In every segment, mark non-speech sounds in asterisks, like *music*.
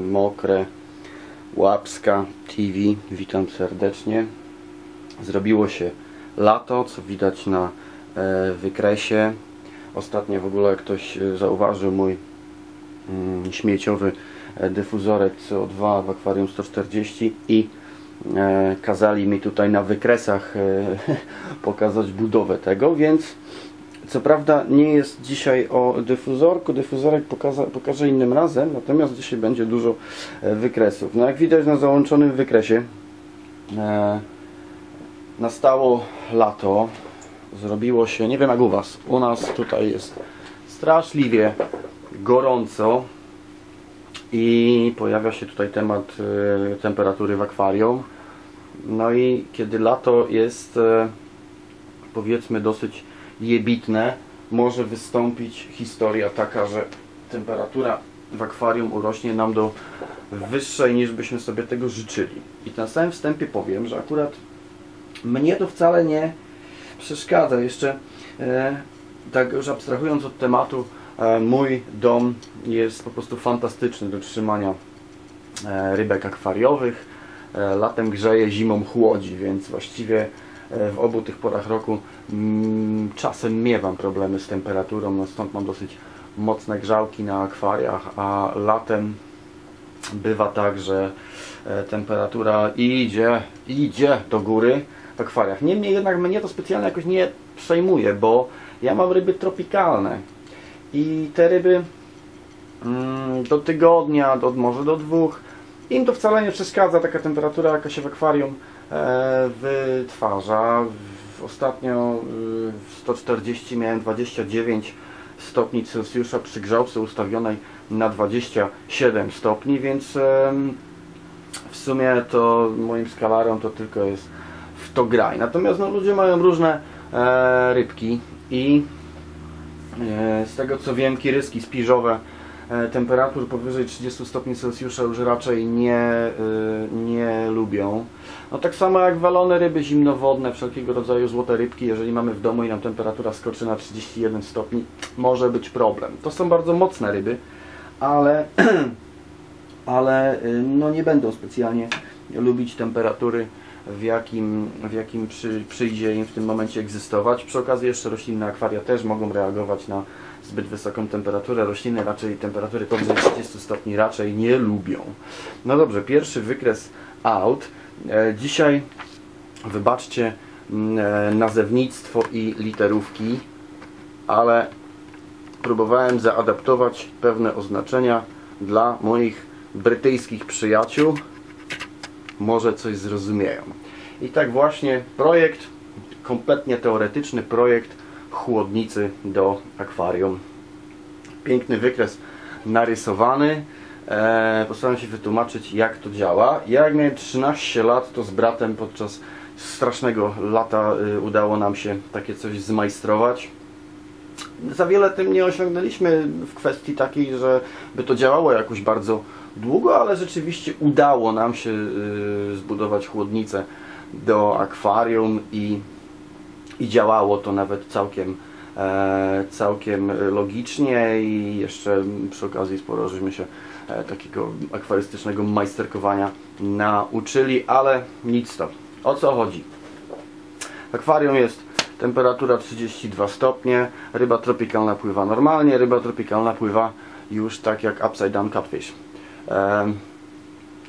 Mokre Łapska TV, witam serdecznie. Zrobiło się lato, co widać na e, wykresie. Ostatnio w ogóle ktoś e, zauważył mój mm, śmieciowy e, dyfuzorek CO2 w akwarium 140 i kazali mi tutaj na wykresach *laughs* pokazać budowę tego, więc co prawda nie jest dzisiaj o dyfuzorku, dyfuzorek pokaza, pokażę innym razem, natomiast dzisiaj będzie dużo e, wykresów. No jak widać na załączonym wykresie e, nastało lato, zrobiło się, nie wiem jak u Was, u nas tutaj jest straszliwie gorąco i pojawia się tutaj temat e, temperatury w akwarium. No i kiedy lato jest e, powiedzmy dosyć jebitne, może wystąpić historia taka, że temperatura w akwarium urośnie nam do wyższej niż byśmy sobie tego życzyli. I na samym wstępie powiem, że akurat mnie to wcale nie przeszkadza. Jeszcze e, tak już abstrahując od tematu, e, mój dom jest po prostu fantastyczny do trzymania e, rybek akwariowych. E, latem grzeje, zimą chłodzi, więc właściwie w obu tych porach roku mm, czasem miewam problemy z temperaturą, no stąd mam dosyć mocne grzałki na akwariach, a latem bywa tak, że e, temperatura idzie, idzie do góry w akwariach. Niemniej jednak mnie to specjalnie jakoś nie przejmuje, bo ja mam ryby tropikalne i te ryby mm, do tygodnia, do, może do dwóch, im to wcale nie przeszkadza, taka temperatura jaka się w akwarium e, wytwarza. W, ostatnio y, w 140 miałem 29 stopni Celsjusza przy grzałce ustawionej na 27 stopni, więc w sumie to moim skalarom to tylko jest w to graj. Natomiast no, ludzie mają różne e, rybki i e, z tego co wiem kiryski spiżowe e, temperatur powyżej 30 stopni Celsjusza już raczej nie, e, nie lubią. No tak samo jak walone ryby zimnowodne, wszelkiego rodzaju złote rybki, jeżeli mamy w domu i nam temperatura skoczy na 31 stopni, może być problem. To są bardzo mocne ryby, ale, *clears throat* ale y, no nie będą specjalnie lubić temperatury, w jakim, w jakim przy, przyjdzie im w tym momencie egzystować. Przy okazji jeszcze roślinne akwaria też mogą reagować na zbyt wysoką temperaturę. Rośliny raczej temperatury powyżej 30 stopni raczej nie lubią. No dobrze, pierwszy wykres out. E, Dzisiaj wybaczcie mm, e, nazewnictwo i literówki, ale próbowałem zaadaptować pewne oznaczenia dla moich brytyjskich przyjaciół. Może coś zrozumieją. I tak właśnie projekt, kompletnie teoretyczny projekt chłodnicy do akwarium. Piękny wykres narysowany. E, postaram się wytłumaczyć jak to działa. Ja jak miałem 13 lat to z bratem podczas strasznego lata y, udało nam się takie coś zmajstrować za wiele tym nie osiągnęliśmy w kwestii takiej, że by to działało jakoś bardzo długo, ale rzeczywiście udało nam się y, zbudować chłodnicę do akwarium i, i działało to nawet całkiem, e, całkiem logicznie i jeszcze przy okazji sporo żeśmy się e, takiego akwarystycznego majsterkowania nauczyli, ale nic to. O co chodzi? Akwarium jest temperatura 32 stopnie, ryba tropikalna pływa normalnie, ryba tropikalna pływa już tak jak upside down catfish.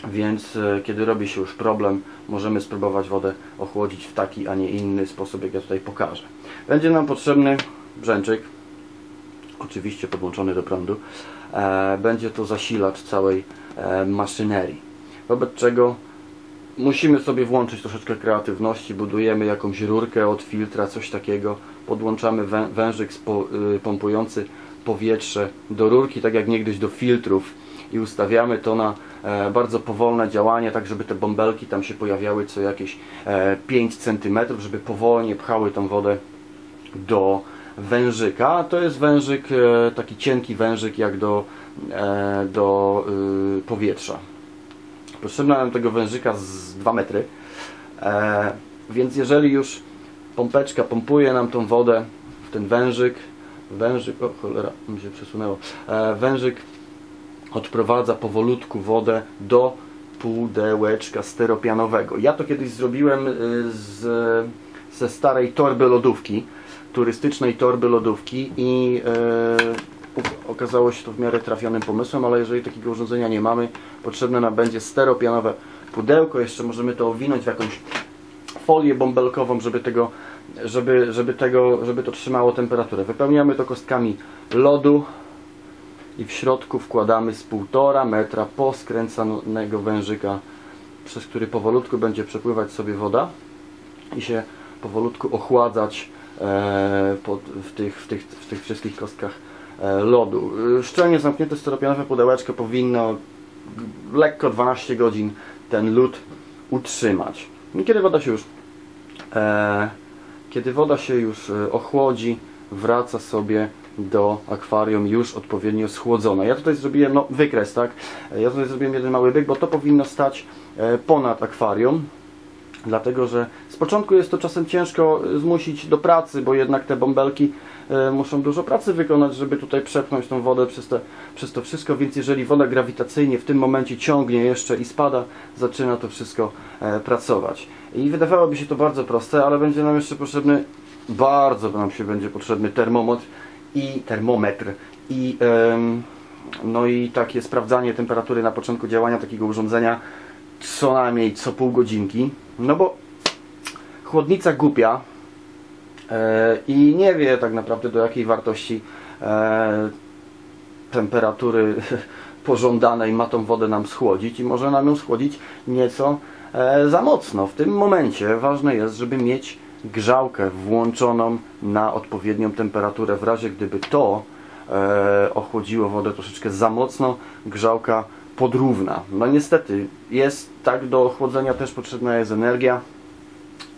Więc e, kiedy robi się już problem, możemy spróbować wodę ochłodzić w taki, a nie inny sposób, jak ja tutaj pokażę. Będzie nam potrzebny brzęczyk, oczywiście podłączony do prądu. E, będzie to zasilacz całej e, maszynerii. Wobec czego musimy sobie włączyć troszeczkę kreatywności, budujemy jakąś rurkę od filtra, coś takiego, podłączamy wę wężyk y, pompujący powietrze do rurki, tak jak niegdyś do filtrów i ustawiamy to na bardzo powolne działanie, tak żeby te bąbelki tam się pojawiały co jakieś e, 5 cm, żeby powolnie pchały tą wodę do wężyka. To jest wężyk, e, taki cienki wężyk jak do, e, do y, powietrza. Potrzebna nam tego wężyka z 2 metry. E, więc jeżeli już pompeczka pompuje nam tą wodę w ten wężyk, wężyk, o cholera, mi się przesunęło, e, wężyk odprowadza powolutku wodę do pudełeczka steropianowego. Ja to kiedyś zrobiłem y, z, ze starej torby lodówki, turystycznej torby lodówki i e, okazało się to w miarę trafionym pomysłem, ale jeżeli takiego urządzenia nie mamy, potrzebne nam będzie steropianowe pudełko, jeszcze możemy to owinąć w jakąś folię bąbelkową, żeby tego, żeby, żeby tego, żeby to trzymało temperaturę. Wypełniamy to kostkami lodu i w środku wkładamy z półtora metra poskręcanego wężyka, przez który powolutku będzie przepływać sobie woda i się powolutku ochładzać e, w, tych, w, tych, w tych wszystkich kostkach e, lodu. E, Szczelnie zamknięte steropianowe pudełeczko powinno lekko 12 godzin ten lód utrzymać. I kiedy woda się już kiedy woda się już ochłodzi, wraca sobie do akwarium już odpowiednio schłodzona. Ja tutaj zrobiłem no, wykres, tak? Ja tutaj zrobiłem jeden mały byk, bo to powinno stać e, ponad akwarium. Dlatego, że z początku jest to czasem ciężko e, zmusić do pracy, bo jednak te bąbelki e, muszą dużo pracy wykonać, żeby tutaj przepchnąć tą wodę przez, te, przez to wszystko, więc jeżeli woda grawitacyjnie w tym momencie ciągnie jeszcze i spada, zaczyna to wszystko pracować. I wydawałoby się to bardzo proste, ale będzie nam jeszcze potrzebny, bardzo nam się będzie potrzebny termometr i termometr i no i takie sprawdzanie temperatury na początku działania takiego urządzenia co najmniej co pół godzinki. No bo chłodnica głupia e, i nie wie tak naprawdę do jakiej wartości e, temperatury *laughs* pożądanej ma tą wodę nam schłodzić i może nam ją schłodzić nieco e, za mocno. W tym momencie ważne jest, żeby mieć grzałkę włączoną na odpowiednią temperaturę. W razie gdyby to e, ochłodziło wodę troszeczkę za mocno, grzałka podrówna. No niestety, jest tak do ochłodzenia też potrzebna jest energia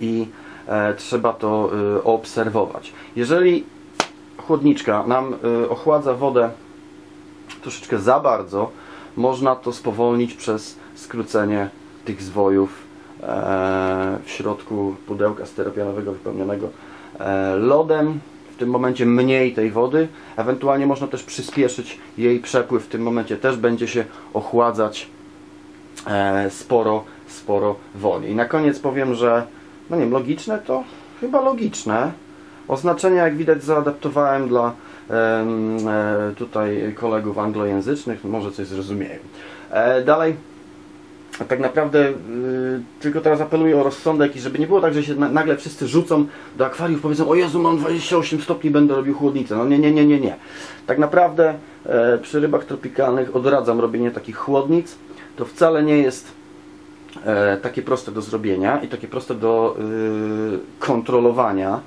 i e, trzeba to e, obserwować. Jeżeli chłodniczka nam e, ochładza wodę troszeczkę za bardzo, można to spowolnić przez skrócenie tych zwojów e, środku pudełka steropianowego wypełnionego e, lodem. W tym momencie mniej tej wody, ewentualnie można też przyspieszyć jej przepływ. W tym momencie też będzie się ochładzać e, sporo, sporo wolniej. I na koniec powiem, że no nie wiem, logiczne to chyba logiczne. Oznaczenia jak widać zaadaptowałem dla e, tutaj kolegów anglojęzycznych, może coś zrozumieją. E, dalej, tak naprawdę y, tylko teraz apeluję o rozsądek i żeby nie było tak, że się na, nagle wszyscy rzucą do akwariów powiedzą o Jezu mam 28 stopni, będę robił chłodnicę. No nie, nie, nie, nie, nie. Tak naprawdę e, przy rybach tropikalnych odradzam robienie takich chłodnic. To wcale nie jest e, takie proste do zrobienia i takie proste do y, kontrolowania.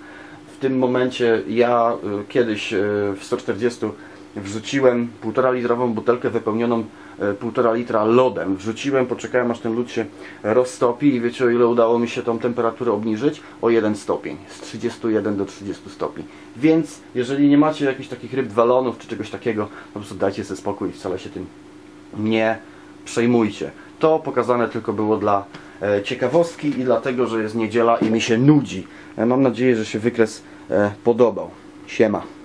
W tym momencie ja y, kiedyś y, w 140 wrzuciłem 1,5 litrową butelkę wypełnioną e, 1,5 litra lodem. Wrzuciłem, poczekałem aż ten lód się roztopi i wiecie o ile udało mi się tą temperaturę obniżyć? O 1 stopień, z 31 do 30 stopni. Więc jeżeli nie macie jakichś takich ryb walonów czy czegoś takiego, po prostu dajcie sobie spokój i wcale się tym nie przejmujcie. To pokazane tylko było dla e, ciekawostki i dlatego, że jest niedziela i mi się nudzi. E, mam nadzieję, że się wykres podobał. Siema.